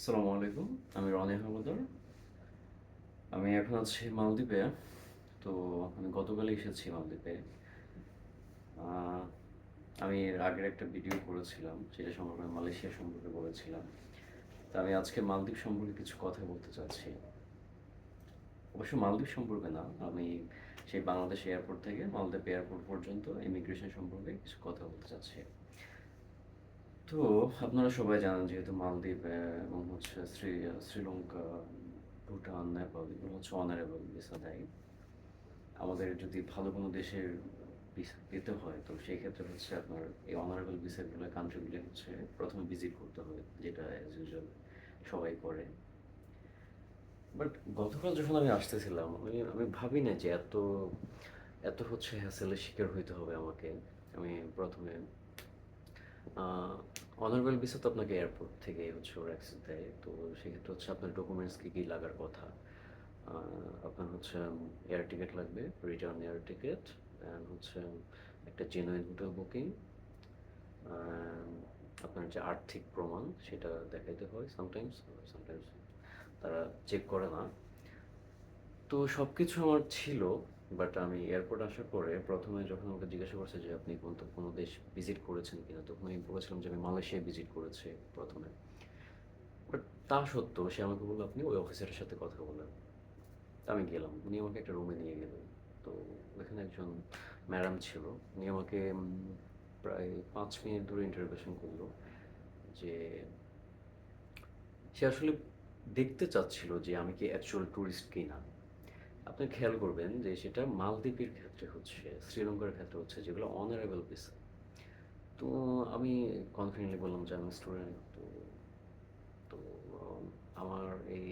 আসসালামু আলাইকুম। আমি রনি আহমদার আমি এখন আছি মালদ্বীপে। তো আমি গতকালই এসেছি মালদ্বীপে। আমি এর আগের একটা ভিডিও করেছিলাম সেটা সম্পর্কে মালয়েশিয়া সম্পর্কে বলেছিলাম। তো আমি আজকে মালদ্বীপ সম্পর্কে কিছু কথা বলতে চাচ্ছি। অবশ্য মালদ্বীপ সম্পর্কে না, আমি সেই বাংলাদেশ এয়ারপোর্ট থেকে মালদ্বীপ এয়ারপোর্ট পর্যন্ত ইমিগ্রেশন সম্পর্কে কিছু কথা বলতে চাচ্ছি। তো আপনারা সবাই জানেন যেহেতু মালদ্বীপ এবং হচ্ছে শ্রী, শ্রীলঙ্কা, ভুটান, নেপাল, এগুলো হচ্ছে অনারেবল ভিসা দেয়। আমাদের যদি ভালো কোনো দেশের ভিসা পেতে হয়, তো সেই ক্ষেত্রে হচ্ছে আপনার এই অনারেবল ভিসাগুলো কান্ট্রিগুলি হচ্ছে প্রথমে ভিজিট করতে হবে যেটা অ্যাজ ইউজুয়াল সবাই করে। বাট গতকাল যখন আমি আসতেছিলাম, আমি আমি ভাবি না যে এত এত হচ্ছে হ্যাসেলের শিকার হইতে হবে আমাকে। আমি প্রথমে অনারেবল ভিসা তো আপনাকে এয়ারপোর্ট থেকে হচ্ছে ওর অ্যাক্সেস দেয়। তো সেক্ষেত্রে হচ্ছে আপনার ডকুমেন্টস কী কী লাগার কথা? আপনার হচ্ছে এয়ার টিকিট লাগবে রিটার্ন এয়ার টিকিট অ্যান্ড হচ্ছে একটা জেনুইন হোটেল বুকিং আপনার যে আর্থিক প্রমাণ সেটা দেখাইতে হয় সামটাইমস সামটাইমস তারা চেক করে না। তো সব কিছু আমার ছিল বাট আমি এয়ারপোর্ট আসার পরে প্রথমে যখন আমাকে জিজ্ঞাসা করছে যে আপনি কোন কোনো দেশ ভিজিট করেছেন কিনা তখন আমি বলেছিলাম যে আমি মালয়েশিয়া ভিজিট করেছি প্রথমে। বাট তা সত্ত্বেও সে আমাকে বলল, আপনি ওই অফিসারের সাথে কথা বলেন। আমি গেলাম। উনি আমাকে একটা রুমে নিয়ে গেলেন। তো ওখানে একজন ম্যাডাম ছিল। উনি আমাকে প্রায় পাঁচ মিনিট ধরে ইন্টারভিউশন করল যে সে আসলে দেখতে চাচ্ছিল যে আমি কি অ্যাকচুয়াল ট্যুরিস্ট কি না আপনি খেয়াল করবেন যে সেটা মালদ্বীপের ক্ষেত্রে হচ্ছে, শ্রীলঙ্কার ক্ষেত্রে হচ্ছে, যেগুলো অনারেবল ভিসা তো আমি কনফিডেন্টলি বললাম যে আমি স্টুডেন্ট তো তো আমার এই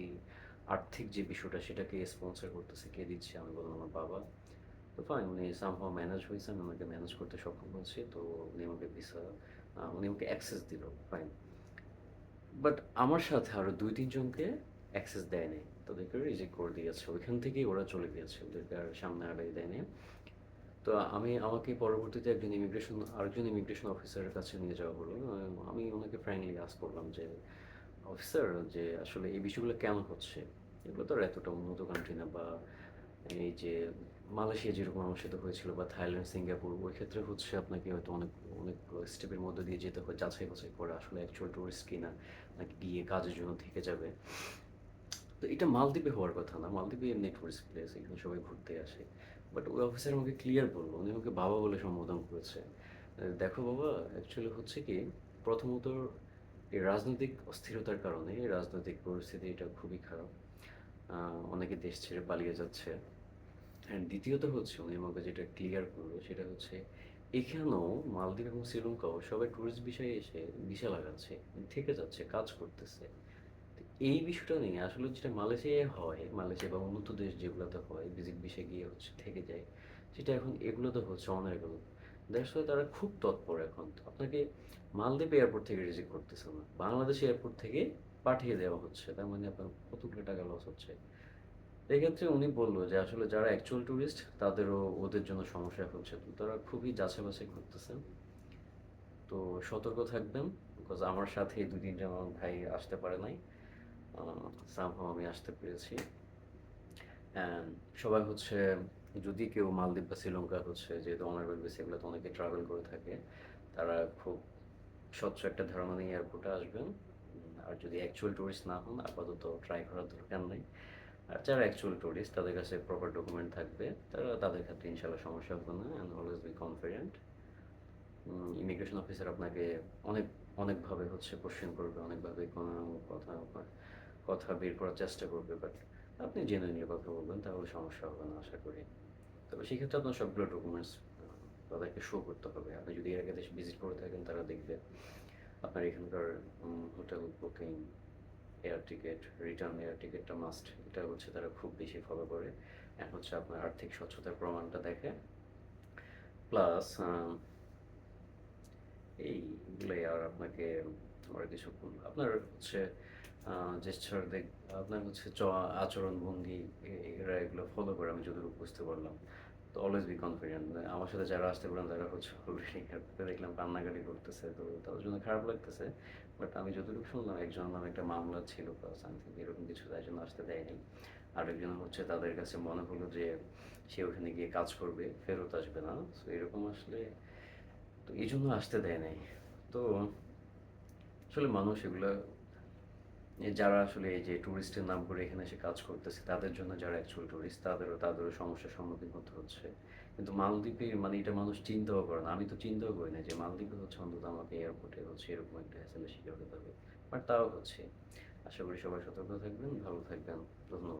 আর্থিক যে বিষয়টা সেটাকে স্পন্সর করতেছে, কে দিচ্ছে, আমি বললাম আমার বাবা। তো ফাইন উনি সামহাও ম্যানেজ হয়েছে, আমি ওনাকে ম্যানেজ করতে সক্ষম হয়েছি, তো উনি আমাকে ভিসা উনি আমাকে অ্যাক্সেস দিল ফাইন বাট আমার সাথে আরও দুই তিনজনকে অ্যাক্সেস দেয়নি তাদেরকে রিজেক্ট করে দিয়েছে ওইখান থেকেই ওরা চলে গিয়েছে ওদেরকে আর সামনে আগাই দেয়নি তো আমি, আমাকে পরবর্তীতে একজন ইমিগ্রেশন আরেকজন ইমিগ্রেশন অফিসারের কাছে নিয়ে যাওয়া হলো। আমি ওনাকে ফ্র্যাঙ্কলি আস করলাম যে অফিসার যে আসলে এই বিষয়গুলো কেন হচ্ছে? এগুলো তো আর এতটা উন্নত কান্ট্রি না বা এই যে মালয়েশিয়া যেরকম আমার সাথে হয়েছিল বা থাইল্যান্ড, সিঙ্গাপুর, ওই ক্ষেত্রে হচ্ছে আপনাকে হয়তো অনেক অনেক স্টেপের মধ্যে দিয়ে যেতে হয়। যাচাই বাছাই করে আসলে অ্যাকচুয়াল টুরিস্ট কিনা? নাকি গিয়ে কাজের জন্য থেকে যাবে? তো এটা মালদ্বীপে হওয়ার কথা না। মালদ্বীপে এমনি টুরিস্ট প্লেস এখানে সবাই ঘুরতে আসে। বাট ওই অফিসার আমাকে ক্লিয়ার বলল, উনি আমাকে বাবা বলে সম্বোধন করেছে। দেখো বাবা অ্যাকচুয়ালি হচ্ছে কি, প্রথমত এই রাজনৈতিক অস্থিরতার কারণে রাজনৈতিক পরিস্থিতি এটা খুবই খারাপ। অনেকে দেশ ছেড়ে পালিয়ে যাচ্ছে। অ্যান্ড দ্বিতীয়ত হচ্ছে, উনি আমাকে যেটা ক্লিয়ার করল, সেটা হচ্ছে এখানেও মালদ্বীপ এবং শ্রীলঙ্কাও সবাই টুরিস্ট বিষয়ে এসে ভিসা লাগাচ্ছে থেকে যাচ্ছে কাজ করতেছে। এই বিষয়টা নিয়ে আসলে যেটা মালয়েশিয়ায় হয়, মালয়েশিয়া বা উন্নত দেশ যেগুলোতে হয় ভিজিট বিষয়ে গিয়ে হচ্ছে থেকে যায়, সেটা এখন এগুলোতে হচ্ছে অনারেবল ওয়াই তারা খুব তৎপর এখন। আপনাকে মালদ্বীপ এয়ারপোর্ট থেকে রিসিভ করতেছে না বাংলাদেশ এয়ারপোর্ট থেকে পাঠিয়ে দেওয়া হচ্ছে। তার মানে আপনার কতগুলো টাকা লস হচ্ছে? এক্ষেত্রে উনি বলল যে আসলে যারা অ্যাকচুয়াল ট্যুরিস্ট তাদেরও ওদের জন্য সমস্যা হচ্ছে। তারা খুবই যাচাই বাছাই করতেছেন তো সতর্ক থাকবেন বিকজ আমার সাথে দুই তিনজন ভাই আসতে পারে নাই। সামহাও আমি আসতে পেরেছি। সবাই হচ্ছে, যদি কেউ মালদ্বীপ বা শ্রীলঙ্কা হচ্ছে, যেহেতু অনারেবল বেসে এগুলো তো অনেকে ট্রাভেল করে থাকে, তারা খুব স্বচ্ছ একটা ধারণা নিয়ে এয়ারপোর্টে আসবেন। আর যদি অ্যাকচুয়াল ট্যুরিস্ট না হন, আপাতত ট্রাই করার দরকার নেই। আর যারা অ্যাকচুয়াল টুরিস্ট তাদের কাছে প্রপার ডকুমেন্ট থাকবে। তারা তাদের ক্ষেত্রে ইনশাল্লাহ সমস্যা হবে না and always be confident immigration officer আপনাকে অনেক, অনেকভাবে হচ্ছে কোশ্চেন করবে, অনেকভাবে কোনো কথা কথা বের করার চেষ্টা করবে বাট আপনি জেনুইনলি কথা বলবেন, তাহলে সমস্যা হবে না, আশা করি। তবে সেক্ষেত্রে আপনার সবগুলো ডকুমেন্টস তাদেরকে শো করতে হবে। আপনি যদি এর আগে দেশে ভিজিট করে থাকেন, তারা দেখবে। আপনার এখানকার hotel booking air ticket return air টিকিটটা মাস্ট এটা হচ্ছে তারা খুব বেশি ফলো করে। এখন হচ্ছে আপনার আর্থিক স্বচ্ছতার প্রমাণটা দেখে। প্লাস এইগুলোই আর আপনাকে আর কিছু আপনার হচ্ছে জেস্টার দেখ আপনার হচ্ছে চ আচরণ ভঙ্গি এরা এগুলো ফলো করে, আমি যতটুকু বুঝতে পারলাম। তো তো অলওয়েজ বি কনফিডেন্ট আমার সাথে যারা আসতে পারেন, তারা হচ্ছে অলরেডি দেখলাম কান্নাকাটি করতেছে, তো তাদের জন্য খারাপ লাগতেছে। বাট আমি যতটুকু শুনলাম, একজন নামে একটা মামলা ছিল বা সামথিং এরকম কিছু তাই জন্য আসতে দেয়নি। আরেকজন হচ্ছে তাদের কাছে মনে হলো যে সে ওখানে গিয়ে কাজ করবে, ফেরত আসবে না। সো এরকম আসলে, তো এই জন্য আসতে দেয় নাই। তো আসলে মানুষ এগুলো যারা আসলে এই যে ট্যুরিস্টের নাম করে এখানে এসে কাজ করতেছে, তাদের জন্য যারা অ্যাকচুয়াল ট্যুরিস্ট তাদেরও তাদেরও সমস্যার সম্মুখীন হতে হচ্ছে। কিন্তু মালদ্বীপে মানে এটা মানুষ চিন্তাও করে না। আমি তো চিন্তাও করি না যে মালদ্বীপে হচ্ছে অন্তত আমাকে এয়ারপোর্টে হচ্ছে এরকম একটা হ্যাসেলের শিকার হতে হবে। বাট তাও হচ্ছে। আশা করি সবাই সতর্ক থাকবেন, ভালো থাকবেন। ধন্যবাদ।